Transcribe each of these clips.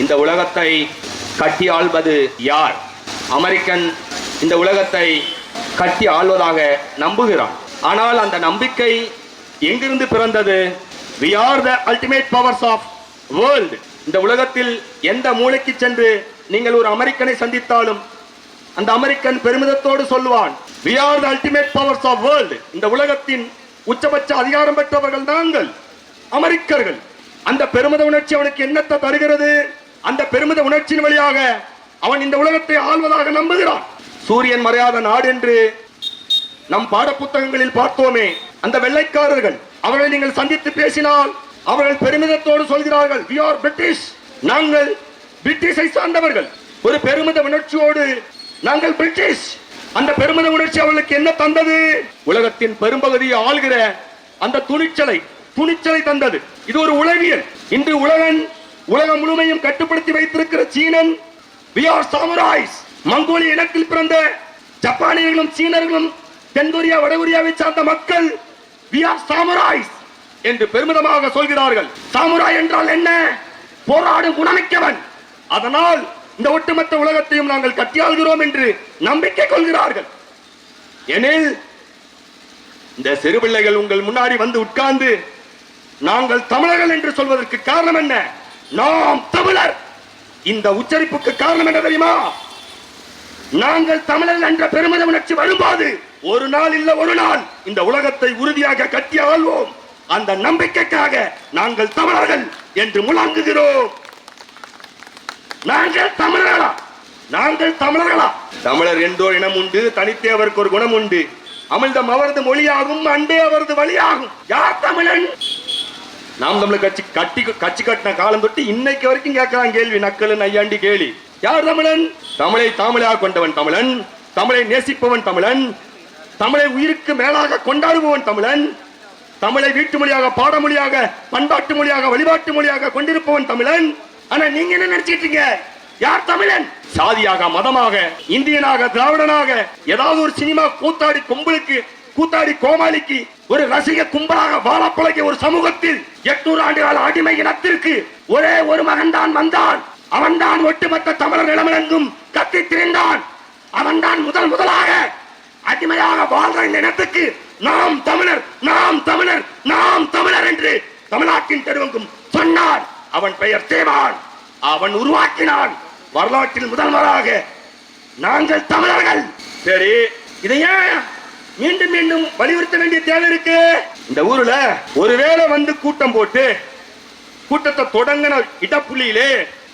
இந்த உலகத்தை கட்டி ஆள்வது யார்? அமெரிக்கன் இந்த உலகத்தை கட்டி ஆள்வதாக நம்புகிறான். ஆனால் அந்த நம்பிக்கை எங்கிருந்து பிறந்தது? We are the ultimate powers of world இந்த உலகத்தில் எந்த மூளைக்கு சென்று நீங்கள் ஒரு அமெரிக்கனை சந்தித்தாலும் அந்த அமெரிக்கன் பெருமிதத்தோடு சொல்லுவான் we are the ultimate powers of world இந்த உலகத்தின் உச்சபட்ச அதிகாரம் பெற்றவர்கள் நாங்கள் அமெரிக்கர்கள். அந்த பெருமித உணர்ச்சி அவனுக்கு என்னத்தை தருகிறது? அந்த பெருமித உணர்ச்சியின் வழியாக அவன் இந்த உலகத்தை ஆள்வதாக நம்புகிறான். சூரியன் மறையாத நாடு என்று நம் பாடப்புத்தகங்களில் பார்த்தோமே அந்த வெள்ளைக்காரர்கள் அவர்களை நீங்கள் சந்தித்து பேசினால் அவர்கள் பெருமிதத்தோடு சொல்கிறார்கள் வி ஆர் பிரிட்டிஷ் நாங்கள் பிரிட்டிஷை சார்ந்தவர்கள். ஒரு பெருமித உணர்ச்சியோடு நாங்கள் பிரிட்டிஷ் அந்த பெருமித உணர்ச்சி அவர்களுக்கு என்ன தந்தது? உலகத்தின் பெரும்பகுதியை ஆள்கிற அந்த துணிச்சலை துணிச்சலை தந்தது. இது ஒரு உளவியல். இன்று உலகன் உலகம் முழுமையும் கட்டுப்படுத்தி வைத்திருக்கிற சீனன் we ஆர் சாமுராய்ஸ் மங்கோலிய இனத்தில் பிறந்த ஜப்பானியர்களும் சீனர்களும் தென்கொரியா வடகொரியாவை சார்ந்த மக்கள் we are என்று பெருமிதமாக சொல்கிறார்கள். சாமுராய் என்றால் என்ன? போராடும் குணமிக்கவன். அதனால் இந்த ஒட்டுமொத்த உலகத்தையும் நாங்கள் கட்டியாள்கிறோம் என்று நம்பிக்கை கொள்கிறார்கள். எனில் இந்த சிறு பிள்ளைகள் உங்கள் முன்னாடி வந்து உட்கார்ந்து நாங்கள் தமிழர்கள் என்று சொல்வதற்கு காரணம் என்ன? நாம் தமிழர். இந்த உச்சரிப்புக்கு காரணம் என்ன தெரியுமா? நாங்கள் தமிழர் என்ற பெருமித உணர்ச்சி வரும்போது. ஒரு நாள் இல்ல ஒரு நாள். இந்த உலகத்தை உறுதியாக கட்டி ஆள்வோம். அந்த நம்பிக்கைக்காக நாங்கள் தமிழர்கள் என்று முழங்குகிறோம். நாங்கள் தமிழர்களா? நாங்கள் தமிழர்களா? தமிழர் என்றோ இனம் உண்டு தனித்தே அவருக்கு ஒரு குணம் உண்டு. அமிழ்தம் அவரது மொழியாகும் அண்டே அவரது வழியாகும். யார் தமிழன்? நாம் தமிழர் கட்சி கட்டி கட்சி கட்டின காலம் தொட்டு இன்னைக்கு வரைக்கும் கேட்கலாம் கேள்வி நக்கலன் ஐயாண்டி கேலி. யார் தமிழன்? தமிழை தாமலையாக கொண்டவன் தமிழன். தமிழை நேசிப்பவன் தமிழன். தமிழை உயிருக்கு மேலாக கொண்டாடுபவன் தமிழன். தமிழை வீட்டு மொழியாக பாடமொழியாக பண்பாட்டு மொழியாக வழிபாட்டு மொழியாக கொண்டிருப்பவன் தமிழன். ஆனா நீங்க என்ன நினைச்சிட்டீங்க யார் தமிழன்? சாதியாக மதமாக இந்தியனாக திராவிடனாக ஏதாவது ஒரு சினிமா கூத்தாடி கும்பலுக்கு கூத்தாடி கோமாளிக்கு ஒரு ரசிக கும்பலாக வாழப்பழகிய ஒரு சமூகத்தில் எட்நூறு ஆண்டுகால அடிமை இனத்திற்கு ஒரே ஒரு மகன் தான் வந்தான் அவன்தான் ஒட்டுமொத்த தமிழர் நிலமெங்கும் கத்தி திரிந்தான். அவன்தான் முதல் முதலாக அடிமையாக வாழ்ற இந்த இனத்துக்கு நாம் தமிழர் நாம் தமிழர் நாம் தமிழர் என்று தமிழ்நாட்டின் தெருவெங்கும் சொன்னான் அவன் பெயர் தேவான். அவன் உருவாக்கினான். வரலாற்றில் முதல்வராக நாங்கள் தமிழர்கள். சரி. இதை ஏன் மீண்டும் மீண்டும் வலியுறுத்த வேண்டிய தேவை இருக்கு. இந்த ஊர்ல ஒருவேளை வந்து கூட்டம் போட்டு கூட்டத்தை தொடங்கின இடப்புள்ளியிலே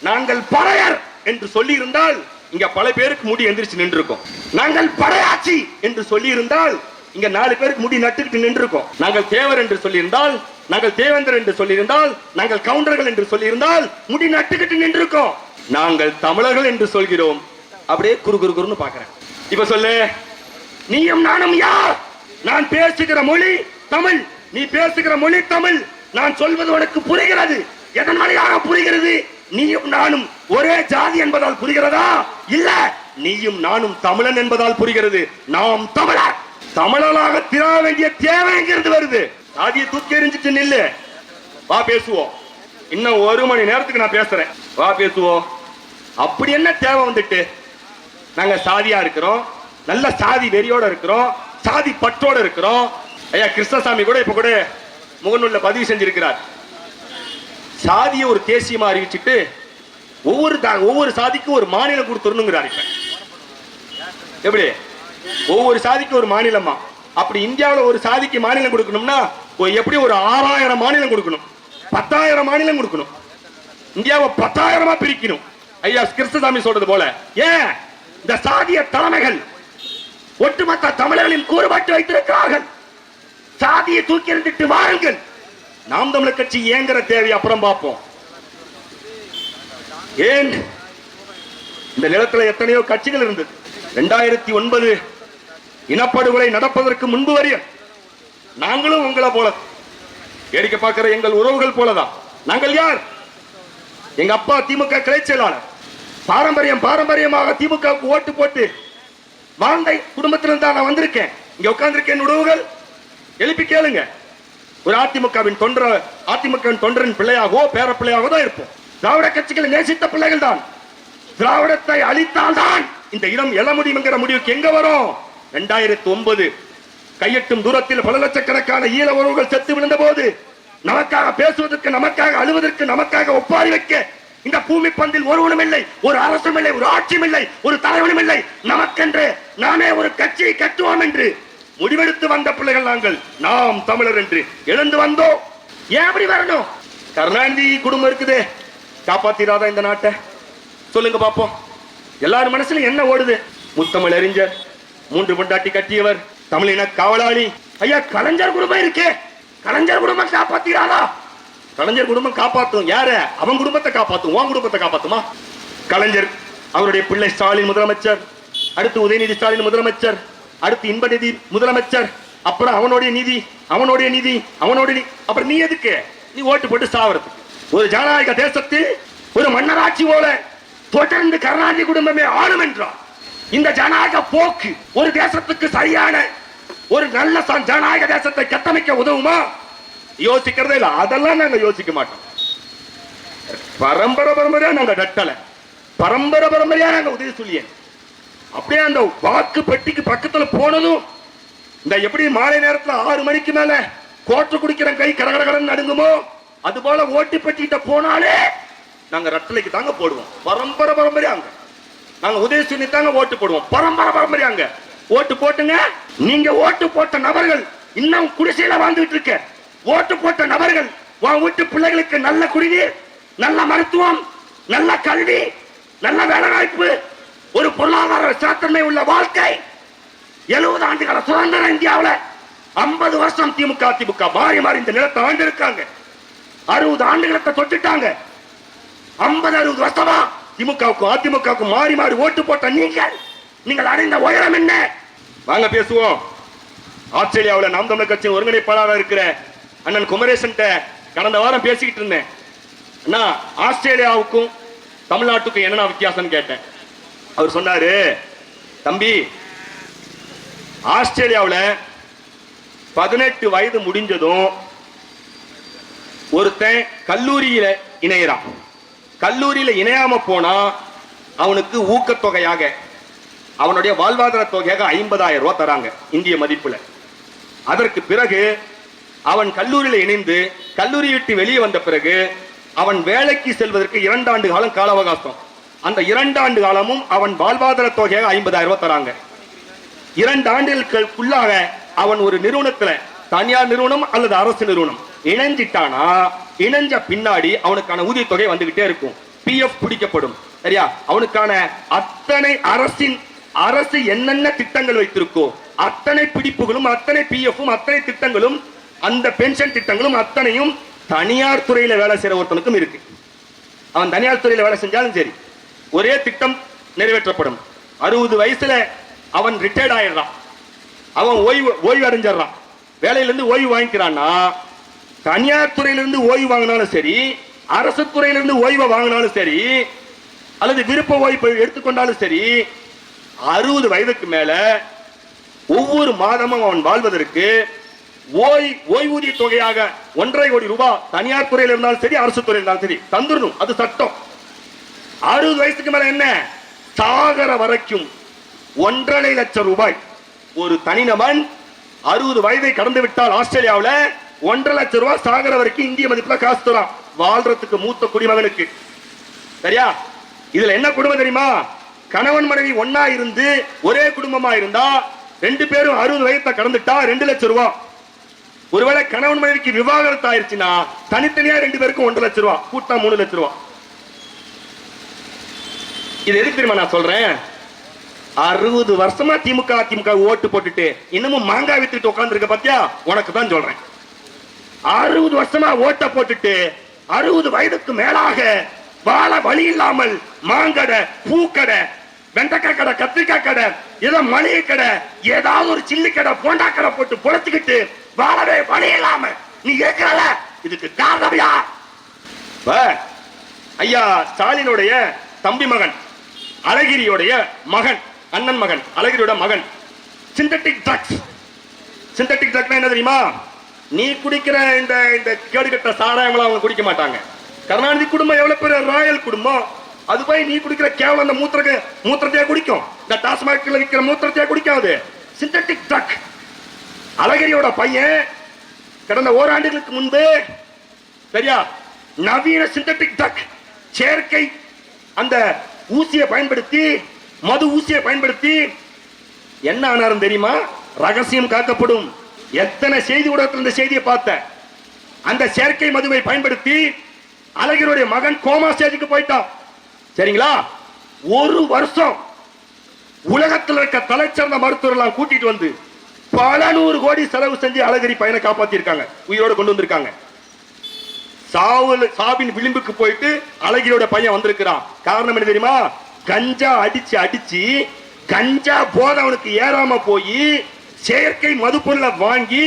நாங்கள் பறையர் என்று சொல்லி இருந்தால் இங்க பல பேருக்கு முடி எந்திரிச்சு நின்றுருக்கோம். நாங்கள் படையாச்சி என்று சொல்லி இருந்தால் இங்க நாலு பேருக்கு முடி நட்டுக்கிட்டு நின்று இருக்கோம் நாங்கள் தேவர் என்று சொல்லியிருந்தால் நாங்கள் தேவேந்தர் என்று சொல்லியிருந்தால் நாங்கள் கவுண்டர்கள் என்று சொல்லியிருந்தால் முடி நட்டுக்கிட்டு நின்று இருக்கோம் நாங்கள் தமிழர்கள் என்று சொல்கிறோம். அப்படியே குறு குறு குறுன்னு பாக்குறேன் இப்ப சொல்லு. நீயும் நானும் யார்? நான் பேசுகிற மொழி தமிழ். நீ பேசுகிற மொழி தமிழ். நான் சொல்வது உனக்கு புரிகிறது. எதன் வழியாக புரிகிறது? நீயும் நானும் ஒரே ஜாதி என்பதால் புரிகிறதா? இல்ல நீயும் நானும் தமிழன் என்பதால் புரிகிறது. நாம் தமிழர். தமிழனாக திரா வேண்டிய தேவை வருது? சாதியை தூக்கி எறிஞ்சிட்டு நில்லு. வா பேசுவோம். இன்னும் ஒரு மணி நேரத்துக்கு நான் பேசுறேன். வா பேசுவோம். அப்படி என்ன தேவை வந்துட்டு? நாங்க சாதியா இருக்கிறோம். நல்ல சாதி வெறியோட இருக்கிறோம் சாதி பற்றோட இருக்கிறோம். ஐயா கிருஷ்ணசாமி கூட இப்ப கூட முகநூல்ல பதிவு செஞ்சிருக்கிறார். சாதியை ஒரு தேசியமா அறிவிச்சுட்டு ஒவ்வொரு தா- ஒவ்வொரு சாதிக்கும் ஒரு மாநிலம் கொடுத்துடணுங்கிறார் இப்ப. எப்படி? ஒவ்வொரு சாதிக்கும் ஒரு மாநிலமா? அப்படி இந்தியாவுல ஒரு சாதிக்கு மாநிலம் கொடுக்கணும்னா எப்படி ஒரு ஆறாயிரம் மாநிலம் கொடுக்கணும்? பத்தாயிரம் மாநிலம் கொடுக்கணும். இந்தியாவை பத்தாயிரமா பிரிக்கணும். ஐயா கிருஷ்ணசாமி சொல்றது போல. ஏன்? இந்த சாதிய தலைமைகள் ஒட்டுமொத்த தமிழர்களின் கூறுபாட்டு வைத்திருக்கிறார்கள். சாதியை தூக்கி எறிந்துட்டு வாருங்கள். நாம் தமிழர் கட்சி ஏங்குற தேவை அப்புறம் பார்ப்போம். ஏன்? இந்த நிலத்துல எத்தனையோ கட்சிகள் இருந்தது. ரெண்டாயிரத்தி ஒன்பது இனப்படுகொலை நடப்பதற்கு முன்பு வரையும் நாங்களும் உங்களை போல. வேடிக்கை பார்க்கிற எங்கள் உறவுகள் போலதான் நாங்கள் யார்? எங்க அப்பா திமுக கிளை செயலாளர். பாரம்பரியம் பாரம்பரியமாக திமுக ஓட்டு போட்டு வாழ்ந்த குடும்பத்திலிருந்து தான் நான் வந்திருக்கேன். இங்க உட்கார்ந்துருக்கேன் உடவுகள் எழுப்பி கேளுங்க. ஒரு அதிமுகவின் தொண்டர அதிமுகவின் தொண்டரின் பிள்ளையாகவோ பேர பிள்ளையாகவோ தான் இருப்போம். திராவிட கட்சிகளை நேசித்த பிள்ளைகள் தான் திராவிடத்தை அழித்தால்தான் இந்த இடம் எழ முடியுங்கிற முடிவுக்கு எங்க வரும்? ரெண்டாயிரத்தி ஒன்பது கையெட்டும் தூரத்தில் பல லட்சக்கணக்கான ஈழ உறவுகள் செத்து விழுந்த போது நமக்காக பேசுவதற்கு நமக்காக அழுவதற்கு நமக்காக ஒப்பாரி வைக்க இந்த பூமி பந்தில் ஒருவனும் இல்லை ஒரு அரசும் இல்லை ஒரு ஆட்சியும் இல்லை ஒரு தலைவனும் இல்லை நமக்கென்று நாமே ஒரு கட்சியை கட்டுவோம் என்று முடிவெடுத்து வந்த பிள்ளைகள் நாங்கள் நாம் தமிழர் என்று எழுந்து வந்தோம். ஏன் அப்படி வரணும்? கருணாநிதி குடும்பம் இருக்குதே. காப்பாத்திராதா இந்த நாட்டை? சொல்லுங்க பாப்போம். எல்லாரும் மனசுல என்ன ஓடுது? முத்தமிழ் அறிஞர் மூன்று பொண்டாட்டி கட்டியவர் தமிழின காவலாளி. ஐயா கலைஞர் குடும்பம் இருக்கே. கலைஞர் குடும்பம் காப்பாத்திராதா? கலைஞர் குடும்பம் காப்பாற்றும் யார? அவன் குடும்பத்தை காப்பாற்றும் உன் குடும்பத்தை காப்பாத்துமா? கலைஞர் அவருடைய பிள்ளை ஸ்டாலின் முதலமைச்சர். அடுத்து உதயநிதி ஸ்டாலின் முதலமைச்சர். அடுத்து இன்பநிதி முதலமைச்சர். அப்புறம் அவனுடைய நிதி அவனுடைய நிதி அவனுடைய அப்புறம் நீ எதுக்கு? நீ ஓட்டு போட்டு சாவறதுக்கு. ஒரு ஜனநாயக தேசத்தில் ஒரு மன்னராட்சி போல தொடர்ந்து கருணாநிதி குடும்பமே ஆளும் என்றார் இந்த ஜனநாயக போக்கு ஒரு தேசத்துக்கு சரியான ஒரு நல்ல ச- ஜனநாயக தேசத்தை கட்டமைக்க உதவுமா? யோசிக்கிறதே இல்லை. அதெல்லாம் நாங்க யோசிக்க மாட்டோம். பரம்பரை பரம்பரையா நாங்க டட்டல பரம்பரை பரம்பரையா நாங்க உதவி சொல்லியேன் அப்படியே அந்த வாக்கு பெட்டிக்கு பக்கத்துல போனதும் இந்த எப்படி மாலை நேரத்துல ஆறு மணிக்கு மேல கோட்டை குடிக்கிற கை கடகடகடன் நடுங்குமோ அது போல ஓட்டு பெட்டிக்கிட்ட போனாலே நாங்க ரட்டலைக்கு தாங்க போடுவோம். பரம்பரை பரம்பரையாங்க நாங்க உதவி சொல்லி தாங்க ஓட்டு போடுவோம். பரம்பரை பரம்பரையாங்க ஓட்டு போட்டுங்க. நீங்க ஓட்டு போட்ட நபர்கள் இன்னும் குடிசையில வாழ்ந்துட்டு இருக்க. ஓட்டு போட்ட நபர்கள் உன் வீட்டு பிள்ளைகளுக்கு நல்ல குடிநீர் நல்ல மருத்துவம் நல்ல கல்வி நல்ல வேலைவாய்ப்பு ஒரு பொருளாதார சாத்தன்மை உள்ள வாழ்க்கை. எழுபது ஆண்டுகால சுதந்திர இந்தியாவில் ஐம்பது வருஷம் திமுக திமுக மாறி மாறி இந்த நிலத்தை ஆண்டிருக்காங்க அறுபது ஆண்டுகளத்தை தொட்டுட்டாங்க. ஐம்பது அறுபது வருஷமா திமுகவுக்கும் அதிமுகவுக்கும் மாறி மாறி ஓட்டு போட்ட நீங்கள் நீங்கள் அடைந்த உயரம் என்ன? வாங்க பேசுவோம். ஆஸ்திரேலியாவில் நாம் தமிழர் கட்சி ஒருங்கிணைப்பாளராக இருக்கிற அண்ணன் குமரேசன் கடந்த வாரம் பேசிக்கிட்டு இருந்தேன். அண்ணா ஆஸ்திரேலியாவுக்கும் தமிழ்நாட்டுக்கும் என்னென்ன வித்தியாசம்னு கேட்டேன். அவர் சொன்னாரு தம்பி ஆஸ்திரேலியாவில் பதினெட்டு வயது முடிஞ்சதும் ஒருத்தன் கல்லூரியில இணையறான். கல்லூரியில இணையாம போனா அவனுக்கு ஊக்கத்தொகையாக அவனுடைய வாழ்வாதார தொகையாக ஐம்பதாயிரம் ரூபாய் தராங்க இந்திய மதிப்புல. அதற்கு பிறகு அவன் கல்லூரியில் இணைந்து கல்லூரி விட்டு வெளியே வந்த பிறகு அவன் வேலைக்கு செல்வதற்கு இரண்டாண்டு காலம் கால அவகாசம் அந்த இரண்டாண்டு காலமும் அவன் வாழ்வாதார தொகையாக ஐம்பதாயிரம் ரூபாய் தராங்க. இரண்டு ஆண்டுகளுக்குள்ளாக அவன் ஒரு நிறுவனத்துல தனியார் நிறுவனம் அல்லது அரசு நிறுவனம் இணைஞ்சிட்டானா இணைஞ்ச பின்னாடி அவனுக்கான ஊதியத்தொகை வந்துகிட்டே இருக்கும். பிஎஃப் பிடிக்கப்படும். சரியா? அவனுக்கான அத்தனை அரசின் அரசு என்னென்ன திட்டங்கள் வைத்திருக்கோ அத்தனை பிடிப்புகளும் அத்தனை பிஎஃப்பும் அத்தனை திட்டங்களும் அந்த பென்ஷன் திட்டங்களும் அத்தனையும் தனியார் துறையில வேலை செய்யற ஒருத்தனுக்கும் இருக்கு. அவன் தனியார் துறையில வேலை செஞ்சாலும் சரி ஒரே திட்டம் நிறைவேற்றப்படும். அறுபது வயசுல அவன் ரிட்டையர்ட் ஆயிடுறான். அவன் ஓய்வு ஓய்வு அடைஞ்சிடறான் வேலையிலிருந்து ஓய்வு வாங்கிக்கிறான்னா தனியார் துறையிலிருந்து ஓய்வு வாங்கினாலும் சரி அரசு துறையிலிருந்து ஓய்வை வாங்கினாலும் சரி அல்லது விருப்ப ஓய்வு எடுத்துக்கொண்டாலும் சரி அறுபது வயதுக்கு மேல ஒவ்வொரு மாதமும் அவன் வாழ்வதற்கு ஓய் ஓய்வூதிய தொகையாக ஒன்றரை கோடி ரூபாய் தனியார் துறையில் இருந்தாலும் சரி அரசு துறையில் இருந்தாலும் சரி தந்துடணும். அது சட்டம். அறுபது வயசுக்கு மேல என்ன? சாகர வரைக்கும் ஒன்றரை லட்சம் ரூபாய். ஒரு தனிநபன் அறுபது வயதை கடந்து விட்டால் ஆஸ்திரேலியாவில் ஒன்றரை லட்சம் ரூபாய் சாகர வரைக்கும் இந்திய மதிப்பில் காசு தரான். வாழ்றதுக்கு மூத்த குடிமகனுக்கு. சரியா? இதுல என்ன குடும்பம் தெரியுமா? கணவன் மனைவி ஒன்னா இருந்து ஒரே குடும்பமா இருந்தா ரெண்டு பேரும் அறுபது வயத்தை கடந்துட்டா ரெண்டு லட்சம் ரூபாய் ஒருவேளை கணவன் மனைவிக்கு விவாகரத்து ஆயிருச்சுன்னா தனித்தனியா ரெண்டு பேருக்கும் ஒன்றரை லட்சம் ரூபா கூட்டா மூணு லட்சம் ரூபா. இது எதுக்கு தெரியுமா நான் சொல்றேன்? அறுபது வருஷமா திமுக அதிமுக ஓட்டு போட்டுட்டு இன்னமும் மாங்காய் வித்துட்டு உட்காந்துருக்க பாத்தியா? உனக்கு தான் சொல்றேன். அறுபது வருஷமா ஓட்ட போட்டுட்டு அறுபது வயதுக்கு மேலாக வாழ வழி இல்லாமல் மாங்கடை பூக்கடை வெண்டக்காய் கடை கத்திரிக்காய் கடை ஏதோ மளிகை கடை ஏதாவது ஒரு சில்லு கடை போண்டா கடை போட்டு பொழைச்சுக்கிட்டு வாழவே வழி இல்லாம நீ கேட்கிறல இதுக்கு காரணம் யார்? ஐயா ஸ்டாலினுடைய தம்பி மகன் அழகிரியுடைய மகன் அண்ணன் மகன் அழகிரியோட மகன். சிந்தட்டிக் ட்ரக்ஸ் சிந்தட்டிக் ட்ரக்னா என்ன தெரியுமா? நீ குடிக்கிற இந்த இந்த கேடுகட்ட சாராயங்களை அவங்க குடிக்க மாட்டாங்க. கருணாநிதி குடும்பம் எவ்வளவு பெரிய ராயல் குடும்பம். அது போய் நீ குடிக்கிற கேவலம் அந்த மூத்திரக்கு மூத்திரத்தையே குடிக்கும். இந்த டாஸ்மாக்ல விற்கிற மூத்திரத்தையே குடிக்காது. சிந்தட்டிக் ட்ரக் அழகிரியோட பையன் கடந்த ஓராண்டுகளுக்கு முன்பு சரியா? நவீன சிந்தட்டிக் டக் செயற்கை அந்த ஊசியை பயன்படுத்தி மது ஊசியை பயன்படுத்தி என்ன ஆனாரும் தெரியுமா? ரகசியம் காக்கப்படும். எத்தனை செய்தி ஊடகத்தில் இந்த செய்தியை பார்த்தேன் அந்த செயற்கை மதுவை பயன்படுத்தி அழகினுடைய மகன் கோமா ஸ்டேஜுக்கு போயிட்டான். சரிங்களா? ஒரு வருஷம் உலகத்தில் இருக்க தலைச்சிறந்த மருத்துவர்லாம் கூட்டிட்டு வந்து பல நூறு கோடி செலவு செஞ்சு அழகிரி பையனை காப்பாத்திருக்காங்க. உயிரோட கொண்டு வந்திருக்காங்க. சாவுல சாவின் விளிம்புக்கு போயிட்டு அழகிரியோட பையன் வந்திருக்கிறான். காரணம் என்ன தெரியுமா? கஞ்சா அடிச்சு அடிச்சு கஞ்சா போதை அவனுக்கு ஏறாம போய் செயற்கை மது பொருளை வாங்கி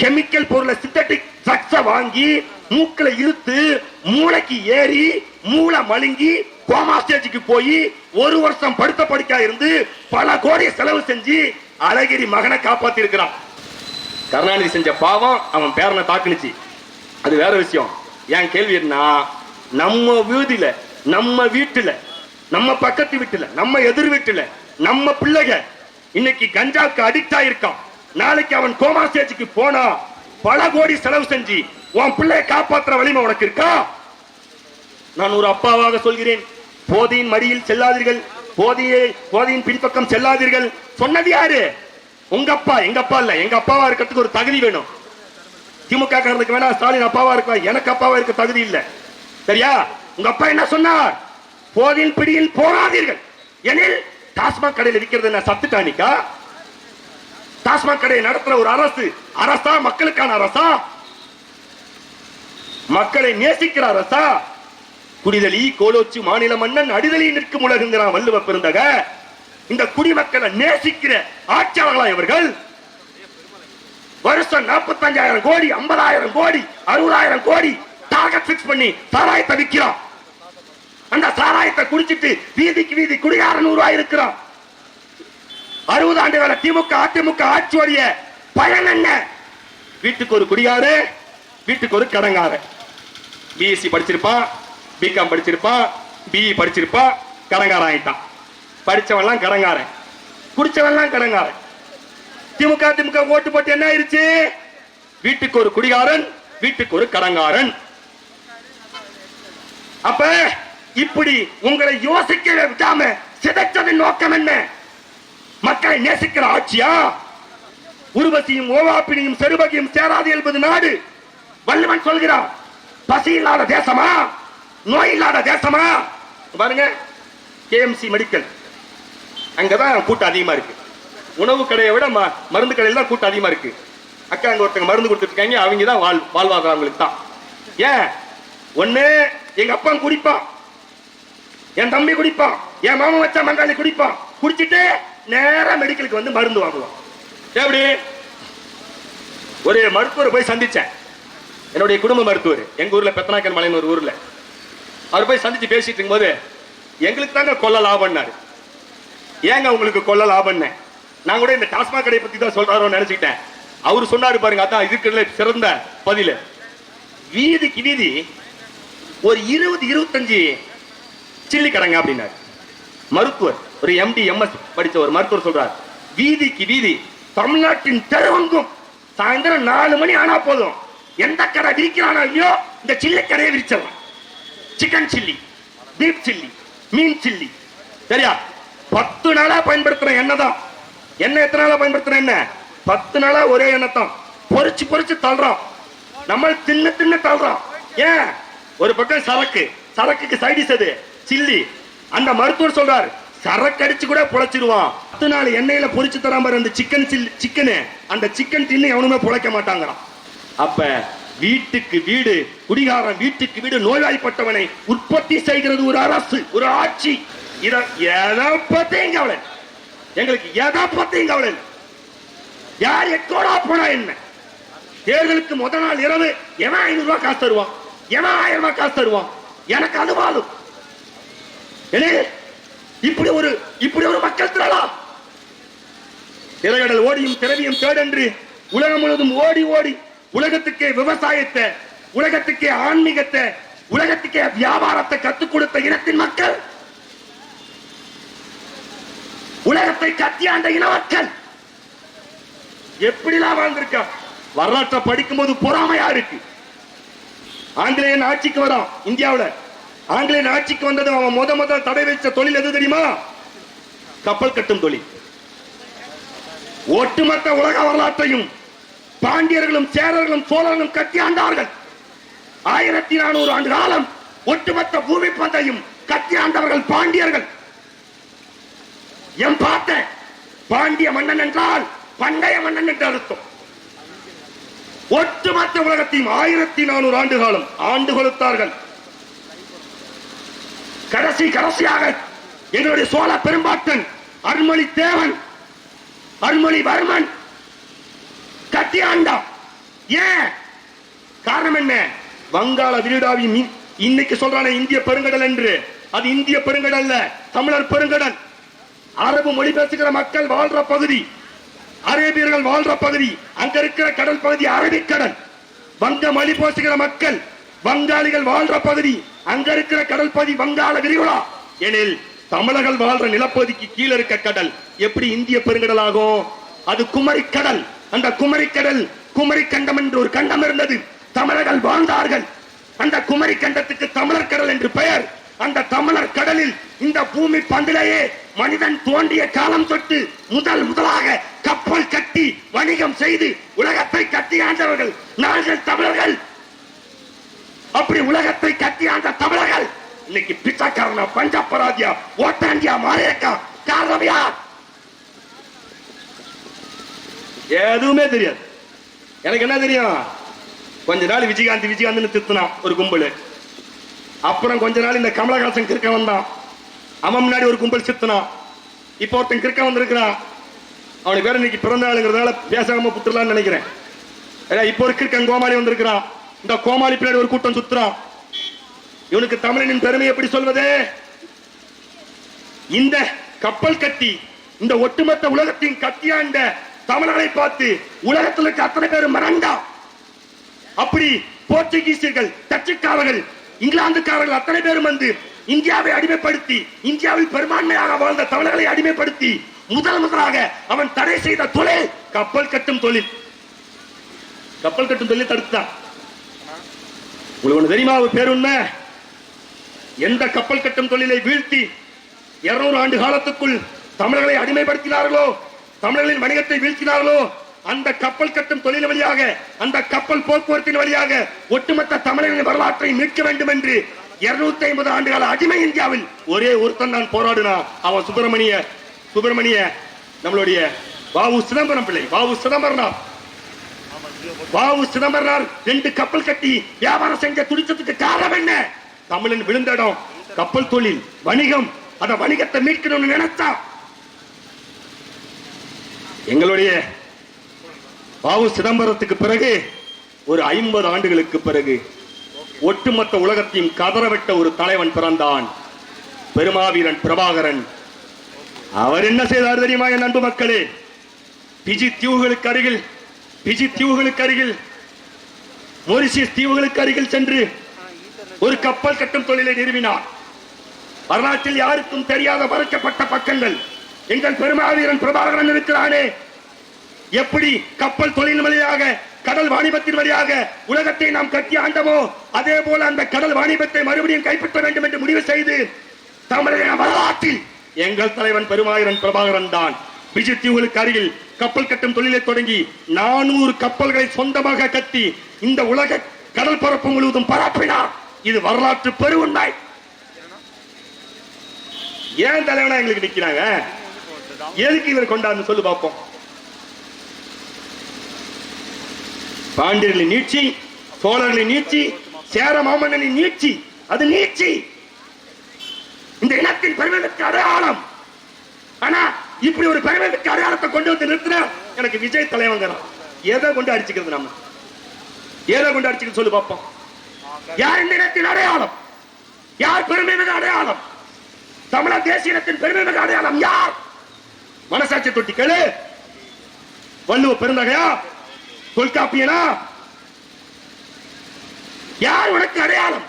கெமிக்கல் பொருளை சிந்தட்டிக் ட்ரக்ஸ வாங்கி மூக்கில் இழுத்து மூளைக்கு ஏறி மூளை மழுங்கி கோமா ஸ்டேஜுக்கு போய் ஒரு வருஷம் படுத்த படுக்கா இருந்து பல கோடி செலவு செஞ்சு அழகிரி மகனை காப்பாத்தி இருக்கிறான் கருணாநிதி செஞ்ச பாவம் அவன் பேரனை தாக்குனுச்சு. அது வேற விஷயம். ஏன் கேள்வி என்ன நம்ம வீதியில நம்ம வீட்டுல நம்ம பக்கத்து வீட்டுல நம்ம எதிர் வீட்டுல நம்ம பிள்ளைக இன்னைக்கு கஞ்சாவுக்கு அடிக்ட் ஆயிருக்கான். நாளைக்கு அவன் கோமா ஸ்டேஜுக்கு போனா பல கோடி செலவு செஞ்சு உன் பிள்ளைய காப்பாற்ற வலிமை உனக்கு இருக்கா? நான் ஒரு அப்பாவாக சொல்கிறேன். போதையின் மடியில் செல்லாதீர்கள். போதையை போதையின் பின்பக்கம் செல்லாதீர்கள். சொன்னது யாரு? உங்க அப்பா எங்க அப்பா இல்ல. எங்க அப்பாவா இருக்கிறதுக்கு ஒரு தகுதி வேணும். திமுக காரனுக்கு வேணா ஸ்டாலின் அப்பாவா இருக்கலாம் எனக்கு அப்பாவா இருக்க தகுதி இல்ல. சரியா? உங்க அப்பா என்ன சொன்னார்? போதின் பிடியில் போராதீர்கள். எனில் டாஸ்மாக் கடையில் விற்கிறது என்ன? சத்துட்டானிக்கா டாஸ்மாக் கடையை நடத்துற ஒரு அரசு. அரசா? மக்களுக்கான அரசா? மக்களை நேசிக்கிற அரசா? குடிதலி கோலோச்சு மாநில மன்னன் அடிதலி நிற்கும் உலகுங்கிறான் வள்ளுவ பெருந்தக இந்த குடிமக்களை நேசிக்கிற ஆட்சியாளர்களா இவர்கள். வருஷம் நாற்பத்தஞ்சாயிரம் கோடி ஐம்பதாயிரம் கோடி அறுபதாயிரம் கோடி டார்கெட் பிக்ஸ் பண்ணி சாராயத்தை விற்கிறோம் அந்த சாராயத்தை குடிச்சிட்டு வீதிக்கு வீதி குடிகாரன் இருக்கிறோம். அறுபது ஆண்டு கால திமுக அதிமுக ஆட்சியோடைய பயன் என்ன? வீட்டுக்கு ஒரு குடிகாரு வீட்டுக்கு ஒரு கடங்காரு பிஎஸ்சி படிச்சிருப்பான். பிகாம் படிச்சிருப்பான் பிஇ படிச்சிருப்பான் கடங்காரன் ஆயிட்டான் படிச்சவன்லாம் கடங்காரன். குடிச்சவன்லாம் கடங்காரன். திமுக திமுக ஓட்டு போட்டு என்ன ஆயிருச்சு? வீட்டுக்கு ஒரு குடிகாரன் வீட்டுக்கு ஒரு கடங்காரன். அப்ப இப்படி உங்களை யோசிக்க விடாம சிதைச்சதன் நோக்கம் என்ன? மக்களை நேசிக்கிற ஆட்சியா? உருவசியும் ஓவாப்பினியும் செருபகியும் சேராது என்பது நாடு. வள்ளுவன் சொல்கிறான் பசி இல்லாத தேசமா? நோய் இல்லாத தேசமா? பாருங்க கேஎம்சி மெடிக்கல் அங்கதான் கூட்டம் அதிகமா இருக்கு. உணவு கடையை விட ம- மருந்து கடையில் தான் கூட்டம் அதிகமா இருக்கு. அக்கா அங்க ஒருத்தங்க மருந்து கொடுத்துருக்காங்க அவங்க தான் வாழ் வாழ்வாதாரம் அவங்களுக்கு தான். ஏன்? ஒண்ணு எங்க அப்பா குடிப்பான். என் தம்பி குடிப்பான். என் மாமன் வச்சா மங்காளி குடிப்பான். குடிச்சிட்டு நேரா மெடிக்கலுக்கு வந்து மருந்து வாங்குவான். எப்படி ஒரு மருத்துவர் போய் சந்திச்சேன். என்னுடைய குடும்ப மருத்துவர். எங்க ஊர்ல பெத்தனாக்கன் மலைன்னு ஒரு ஊர்ல. அவர் போய் சந்திச்சு பேசிட்டு இருக்கும்போது எங்களுக்கு தாங்க கொல்ல லாபம்னாரு. ஏங்க உங்களுக்கு கொல்ல லாபம்னு? நான் கூட இந்த டாஸ்மாக் கடையை பத்தி தான் சொல்றாரோன்னு நினைச்சுக்கிட்டேன். அவர் சொன்னாரு பாருங்க அதான் இதுக்குள்ள சிறந்த பதில். வீதிக்கு வீதி ஒரு இருபது இருபத்தஞ்சு சில்லி கடைங்க அப்படின்னாரு. மருத்துவர் ஒரு எம்டி எம்எஸ் படிச்ச ஒரு மருத்துவர் சொல்றார். வீதிக்கு வீதி தமிழ்நாட்டின் தெருவங்கும் சாயந்தரம் நாலு மணி ஆனா போதும். எந்த கடை விரிக்கிறானோ இல்லையோ இந்த சில்லி கடையை விரிச்சிடலாம். சிக்கன் சில்லி பீப் சில்லி மீன் சில்லி. சரியா? பத்து நாளா பயன்படுத்துற எண்ணெய் தான் எண்ணெய் எத்தனை நாளா பயன்படுத்துற எண்ணெய் பத்து நாளா ஒரே எண்ணெய் தான் பொரிச்சு பொறிச்சு தள்ளுறோம். நம்ம தின்னு தின்னு தள்ளுறோம். ஏன்? ஒரு பக்கம் சரக்கு. சரக்குக்கு சைடிஸ் அது சில்லி. அந்த மருத்துவர் சொல்றார் சரக்கு அடிச்சு கூட பொழைச்சிருவான். பத்து நாள் எண்ணெயில பொறிச்சு தராம அந்த சிக்கன் சில்லி சிக்கனு அந்த சிக்கன் தின்னு எவனுமே பொழைக்க மாட்டாங்கிறான் அப்ப வீட்டுக்கு வீடு குடிகாரன் வீட்டுக்கு வீடு நோய்வாய்ப்பட்டவனை உற்பத்தி செய்கிறது ஒரு அரசு ஒரு ஆட்சி. இத எதை பத்தியும் கவலை எங்களுக்கு எதை பத்தியும் கவலை யார் எக்கோடா போனா என்ன? தேர்தலுக்கு முத நாள் இரவு எவன் ஐநூறு ரூபாய் காசு தருவான்? எவன் ஆயிரம் ரூபாய் காசு தருவான்? எனக்கு அது வாழும் இப்படி ஒரு இப்படி ஒரு மக்கள் திரளா? திரையடல் ஓடியும் திரவியும் தேடென்று உலகம் முழுவதும் ஓடி ஓடி உலகத்துக்கே விவசாயத்தை உலகத்துக்கே ஆன்மீகத்தை உலகத்துக்கே வியாபாரத்தை கத்துக் கொடுத்த இனத்தின் மக்கள் உலகத்தை கத்தியாண்ட இன மக்கள். எப்படிலாம் வாழ்ந்திருக்கா? வரலாற்றை படிக்கும்போது பொறாமையா இருக்கு. ஆங்கிலேயன் ஆட்சிக்கு வரான் இந்தியாவுல. ஆங்கிலேயன் ஆட்சிக்கு வந்தது அவன் முத முதல் தடை வைச்ச தொழில் எது தெரியுமா? கப்பல் கட்டும் தொழில். ஒட்டுமொத்த உலக வரலாற்றையும் பாண்டியர்களும் சேரர்களும் சோழர்களும் கட்டி ஆண்டார்கள். ஆயிரத்தி நானூறு ஆண்டு காலம் ஒட்டுமொத்த பூமி பந்தையும் கட்டி ஆண்டவர்கள் பாண்டியர்கள். என் பார்த்த பாண்டிய மன்னன் என்றால் பண்டைய மன்னன் என்று அர்த்தம். ஒட்டுமொத்த உலகத்தையும் ஆயிரத்தி நானூறு ஆண்டு காலம் ஆண்டு கொடுத்தார்கள் கடைசி கடைசியாக என்னுடைய சோழ பெரும்பாட்டன் அருள்மொழி தேவன் அருள்மொழிவர்மன் கட்டி ஆண்டான் ஏன்? காரணம் என்ன? வங்காள விரிடாவி இன்னைக்கு சொல்றானே இந்திய பெருங்கடல் என்று. அது இந்திய பெருங்கடல் அல்ல தமிழர் பெருங்கடல். அரபு மொழி பேசுகிற மக்கள் வாழ்ற பகுதி அரேபியர்கள் வாழ்ற பகுதி அங்க இருக்கிற கடல் பகுதி அரபிக்கடல் வங்க மொழி பேசுகிற மக்கள் வங்காளிகள் வாழ்ற பகுதி அங்க இருக்கிற கடல் பகுதி வங்காள விரிகுடா. எனில் தமிழர்கள் வாழ்ற நிலப்பகுதிக்கு கீழே இருக்க கடல் எப்படி இந்திய பெருங்கடல் ஆகும்? அது குமரி கடல். அந்த குமரிக்கடல் குமரிக்கண்டம் குமரி கண்டம் என்று ஒரு கண்டம் இருந்தது. தமிழர்கள் வாழ்ந்தார்கள். அந்த குமரி கண்டத்துக்கு தமிழர் கடல் என்று பெயர். அந்த தமிழர் கடலில் இந்த பூமி பந்திலேயே மனிதன் தோண்டிய காலம் தொட்டு முதல் முதலாக கப்பல் கட்டி வணிகம் செய்து உலகத்தை கட்டி ஆண்டவர்கள். நாங்கள் தமிழர்கள். அப்படி உலகத்தை கட்டி ஆண்ட தமிழர்கள். இன்னைக்கு பிச்சைக்காரனா பஞ்சாபராதியா ஓட்டாண்டியா மாறியக்கா காரணம் யார் எதுவுமே தெரியாது. எனக்கு என்ன தெரியும்? கொஞ்ச நாள் விஜயகாந்த் விஜயகாந்த்னு தித்துனான் ஒரு கும்பல். அப்புறம் கொஞ்ச நாள் இந்த கமலஹாசன் கிறுக்க வந்தான். அவன் முன்னாடி ஒரு கும்பல் சித்துனான் இப்போ ஒருத்தன் கிறுக்க வந்திருக்கிறான். அவனுக்கு பேர் இன்னைக்கு பிறந்த நாளுங்கிறதால பேசாம புட்டுலான்னு நினைக்கிறேன். ஏன்னா இப்போ ஒரு கிறுக்கன் கோமாளி வந்திருக்கிறான். இந்த கோமாளி பின்னாடி ஒரு கூட்டம் சுத்துறான். இவனுக்கு தமிழனின் பெருமை எப்படி சொல்வது? இந்த கப்பல் கட்டி இந்த ஒட்டுமொத்த உலகத்தின் கத்தியாண்ட தமிழர்களை பார்த்து உலகத்தில் இருக்க அத்தனை பேரும் மறந்தா? அப்படி போர்ச்சுகீசியர்கள் டச்சுக்காரர்கள் இங்கிலாந்துக்காரர்கள் அத்தனை பேரும் வந்து இந்தியாவை அடிமைப்படுத்தி இந்தியாவில் பெரும்பான்மையாக வாழ்ந்த தமிழர்களை அடிமைப்படுத்தி முதல் முதலாக அவன் தடை செய்த தொழில் கப்பல் கட்டும் தொழில். கப்பல் கட்டும் தொழில் தடுத்தான். உங்களுக்கு ஒண்ணு தெரியுமா பேருண்மை எந்த கப்பல் கட்டும் தொழிலை வீழ்த்தி இருநூறு ஆண்டு காலத்துக்குள் தமிழர்களை அடிமைப்படுத்தினார்களோ? தமிழர்களின் வணிகத்தை வீழ்த்தினார்களோ அந்த கப்பல் கட்டும் தொழில் வழியாக அந்த கப்பல் போக்குவரத்தின் வழியாக ஒட்டுமொத்த தமிழர்களின் வரலாற்றை மீட்க வேண்டும் என்று இருநூத்தி ஐம்பது ஆண்டுகால அடிமை இந்தியாவில் ஒரே ஒருத்தன் தான் போராடினா அவன் சுப்பிரமணிய சுப்பிரமணிய நம்மளுடைய வாவு சிதம்பரம் பிள்ளை வாவு சிதம்பரனார். வாவு சிதம்பரனார் ரெண்டு கப்பல் கட்டி வியாபாரம் செஞ்ச துடிச்சதுக்கு காரணம் என்ன? தமிழன் விழுந்த இடம் கப்பல் தொழில் வணிகம் அந்த வணிகத்தை மீட்கணும்னு நினைத்தான் எங்களுடைய பாவு சிதம்பரத்துக்கு பிறகு ஒரு ஐம்பது ஆண்டுகளுக்கு பிறகு ஒட்டுமொத்த உலகத்தையும் கதறவிட்ட ஒரு தலைவன் பிறந்தான். பெருமாவீரன் பிரபாகரன். அவர் என்ன செய்தார் தெரியுமா என் அன்பு மக்களே? பிஜி தீவுகளுக்கு அருகில் பிஜி தீவுகளுக்கு அருகில் மொரிசியஸ் தீவுகளுக்கு அருகில் சென்று ஒரு கப்பல் கட்டும் தொழிலை நிறுவினார். வரலாற்றில் யாருக்கும் தெரியாத மறைக்கப்பட்ட பக்கங்கள். எங்கள் பெருமாவீரன் பிரபாகரன் இருக்கிறானே. எப்படி கப்பல் தொழில் வழியாக கடல் வாணிபத்தின் வழியாக உலகத்தை நாம் கட்டி ஆண்டமோ அதே போல அந்த கடல் வாணிபத்தை மறுபடியும் கைப்பற்ற வேண்டும் என்று முடிவு செய்து தமிழக வரலாற்றில் எங்கள் தலைவன் பெருமாயிரன் பிரபாகரன் தான். விஜய் தீவுகளுக்கு அருகில் கப்பல் கட்டும் தொழிலை தொடங்கி நானூறு கப்பல்களை சொந்தமாக கட்டி இந்த உலக கடல் பரப்பு முழுவதும் பரப்பினார். இது வரலாற்று பெருவுண்மை ஏன் தலைவனா எங்களுக்கு நிக்கிறாங்க? எதுக்கு இவர் கொண்டாந்து சொல்லு பார்ப்போம். பாண்டியர்களின் நீட்சி சோழர்களின் நீட்சி சேர மாமன்னனின் நீட்சி அது நீட்சி. இந்த இனத்தின் பெருமைக்கு அடையாளம். ஆனா இப்படி ஒரு பெருமைக்கு அடையாளத்தை கொண்டு வந்து நிறுத்தின எனக்கு விஜய் தலைவங்கிறான் எதை கொண்டு அடிச்சுக்கிறது நம்ம? எதை கொண்டு அடிச்சுக்கிறது சொல்லு பார்ப்போம். யார் இந்த இனத்தின் அடையாளம்? யார் பெருமை மிகு அடையாளம்? தமிழர் தேசிய இனத்தின் பெருமை மிகு அடையாளம் யார்? மனசாட்சி தொட்டி கேளு. வள்ளுவ பெருந்தகையா? தொல்காப்பியனா? யார் உனக்கு அடையாளம்?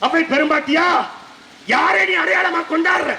அவை பெரும்பாட்டியா? யாரை நீ அடையாளமா கொண்டாடுற?